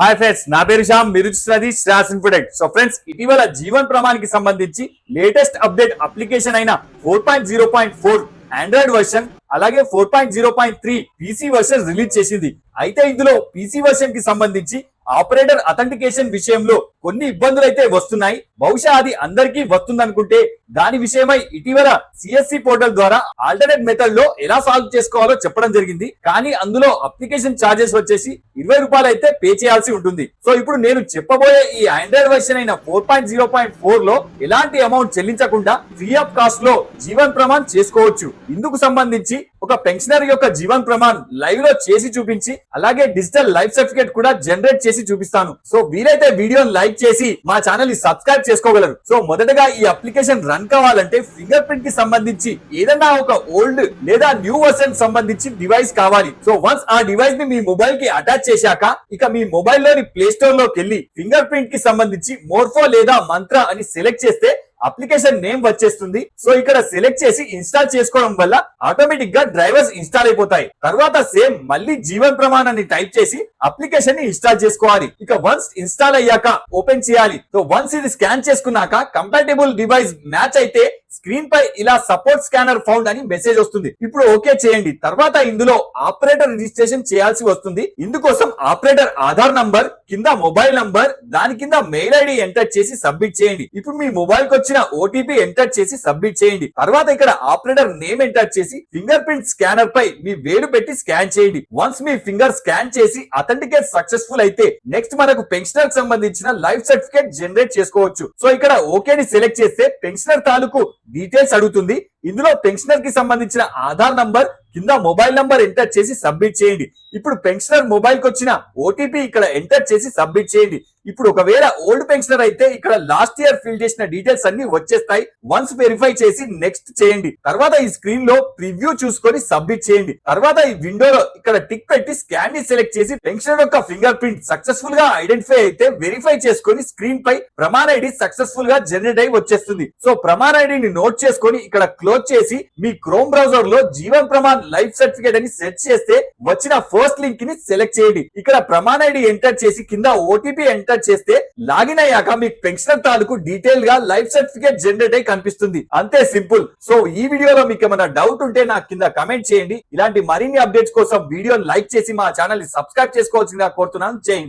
Hi friends నా పేరు శ్యామ్ మీరు చూస్తున్నది శ్రాస్ ఇన్ఫోటెక్ సో ఫ్రెండ్స్ ఇటీవల జీవన్ ప్రమాణికి సంబంధించి లేటెస్ట్ అప్డేట్ అప్లికేషన్ అయిన four point zero point four Android version అలాగే four point zero point three PC version release చేసింది. అయితే ఇందులో పీసీ వర్షన్కి సంబంధించి ఆపరేటర్ అథెంటికేషన్ విషయంలో కొన్ని ఇబ్బందులు అయితే వస్తున్నాయి. బహుశా అది అందరికీ వస్తుందనుకుంటే దాని విషయమై ఇటీవల సిఎస్సి పోర్టల్ ద్వారా ఆల్టర్నేట్ మెథడ్లో ఎలా సాల్వ్ చేసుకోవాలో చెప్పడం జరిగింది. కానీ అందులో అప్లికేషన్ చార్జెస్ వచ్చేసి ఇరవై రూపాయలు అయితే పే చేయాల్సి ఉంటుంది. సో ఇప్పుడు నేను చెప్పబోయే ఈ ఆండ్రాయిడ్ వర్షన్ అయిన ఫోర్ పాయింట్ జీరో పాయింట్ ఫోర్లో ఎలాంటి అమౌంట్ చెల్లించకుండా ఫ్రీ ఆఫ్ కాస్ట్లో జీవన్ ప్రమాణ్ చేసుకోవచ్చు. ఇందుకు సంబంధించి ఒక పెన్షనర్ యొక్క జీవన్ ప్రమాణ్ లైవ్లో చేసి చూపించి అలాగే డిజిటల్ లైఫ్ సర్టిఫికేట్ కూడా జనరేట్ చేసి చూపిస్తాను. సో వీలైతే వీడియోని లైక్ చేసి మా ఛానల్ని సబ్స్క్రైబ్ చేసుకోగలరు. సో మొదటగా ఈ అప్లికేషన్ రన్ కావాలంటే ఫింగర్ ప్రింట్కి సంబంధించి ఏదైనా ఒక ఓల్డ్ లేదా న్యూ వర్షన్ సంబంధించి డివైస్ కావాలి. సో వన్స్ ఆ డివైస్ని మీ మొబైల్కి అటాచ్ చేశాక ఇక మీ మొబైల్లోని ప్లే స్టోర్లోకి వెళ్ళి ఫింగర్ ప్రింట్కి సంబంధించి మోర్ఫో లేదా మంత్ర అని సెలెక్ట్ చేస్తే అప్లికేషన్ నేమ్ వచ్చేస్తుంది. సో ఇక్కడ సెలెక్ట్ చేసి ఇన్స్టాల్ చేసుకోవడం వల్ల ఆటోమేటిక్గా డ్రైవర్స్ ఇన్స్టాల్ అయిపోతాయి. తర్వాత సేమ్ మళ్ళీ జీవన్ ప్రమాణాన్ని టైప్ చేసి అప్లికేషన్ని ఇన్స్టాల్ చేసుకోవాలి. ఇక వన్స్ ఇన్స్టాల్ అయ్యాక ఓపెన్ చేయాలి. సో వన్స్ ఇది స్కాన్ చేసుకున్నాక కంపాటబుల్ డివైస్ మ్యాచ్ అయితే స్క్రీన్ పై ఇలా సపోర్ట్ స్కానర్ ఫౌండ్ అని మెసేజ్ వస్తుంది. ఇప్పుడు ఓకే చేయండి. తర్వాత ఇందులో ఆపరేటర్ రిజిస్ట్రేషన్ చేయాల్సి వస్తుంది. ఇందుకోసం ఆపరేటర్ ఆధార్ నంబర్ కింద మొబైల్ నంబర్ దాని కింద మెయిల్ ఐడి ఎంటర్ చేసి సబ్మిట్ చేయండి. ఇప్పుడు మీ మొబైల్కి వచ్చిన ఓటీపీ ఎంటర్ చేసి సబ్మిట్ చేయండి. తర్వాత ఇక్కడ ఆపరేటర్ నేమ్ ఎంటర్ చేసి ఫింగర్ ప్రింట్ స్కానర్ పై మీ వేలు పెట్టి స్కాన్ చేయండి. వన్స్ మీ ఫింగర్ స్కాన్ చేసి అథెంటికేట్ సక్సెస్ఫుల్ అయితే నెక్స్ట్ మనకు పెన్షనర్ సంబంధించిన లైఫ్ సర్టిఫికేట్ జనరేట్ చేసుకోవచ్చు. సో ఇక్కడ ఓకే ని సెలెక్ట్ చేస్తే పెన్షనర్ తాలూకు డీటెయిల్స్ అడుగుతుంది. ఇందులో పెన్షనర్కి సంబంధించిన ఆధార్ నంబర్ కింద మొబైల్ నంబర్ ఎంటర్ చేసి సబ్మిట్ చేయండి. ఇప్పుడు పెన్షనర్ మొబైల్కి వచ్చిన ఓటీపీ ఇక్కడ ఎంటర్ చేసి సబ్మిట్ చేయండి. ఇప్పుడు ఒకవేళ ఓల్డ్ పెన్షనర్ అయితే ఇక్కడ లాస్ట్ ఇయర్ ఫిల్ చేసిన డీటెయిల్స్ అన్ని వచ్చేస్తాయి. వన్స్ వెరిఫై చేసి నెక్స్ట్ చేయండి. తర్వాత ఈ స్క్రీన్లో ప్రివ్యూ చూసుకొని సబ్మిట్ చేయండి. తర్వాత ఈ విండోలో ఇక్కడ టిక్ పెట్టి స్కాన్ని సెలెక్ట్ చేసి పెన్షనర్ యొక్క ఫింగర్ ప్రింట్ సక్సెస్ఫుల్గా ఐడెంటిఫై అయితే వెరిఫై చేసుకొని స్క్రీన్ పై ప్రమాణ ఐడి సక్సెస్ఫుల్గా జనరేట్ అయి వచ్చేస్తుంది. సో ప్రమాణ ఐడిని నోట్ చేసుకొని ఇక్కడ క్లోజ్ చేసి మీ క్రోమ్ బ్రౌజర్లో జీవన్ ప్రమాణ్ లైఫ్ సర్టిఫికేట్ అని సెర్చ్ చేస్తే వచ్చిన ఫస్ట్ లింక్ని సెలెక్ట్ చేయండి. ఇక్కడ ప్రమాణ ఐడి ఎంటర్ చేసి కింద ఓటీపీ ఎంటర్ చేస్తే లాగిన్ అయ్యాక మీకు పెన్షనర్ తాలూకు డీటెయిల్గా లైఫ్ సర్టిఫికేట్ జనరేట్ అయి కనిపిస్తుంది. అంతే సింపుల్. సో ఈ వీడియోలో మీకు ఏమైనా డౌట్ ఉంటే నాకు కింద కమెంట్ చేయండి. ఇలాంటి మరిన్ని అప్డేట్స్ కోసం వీడియో లైక్ చేసి మా ఛానల్ని సబ్స్క్రైబ్ చేసుకోవాల్సిందిగా కోరుతున్నాను. చేయండి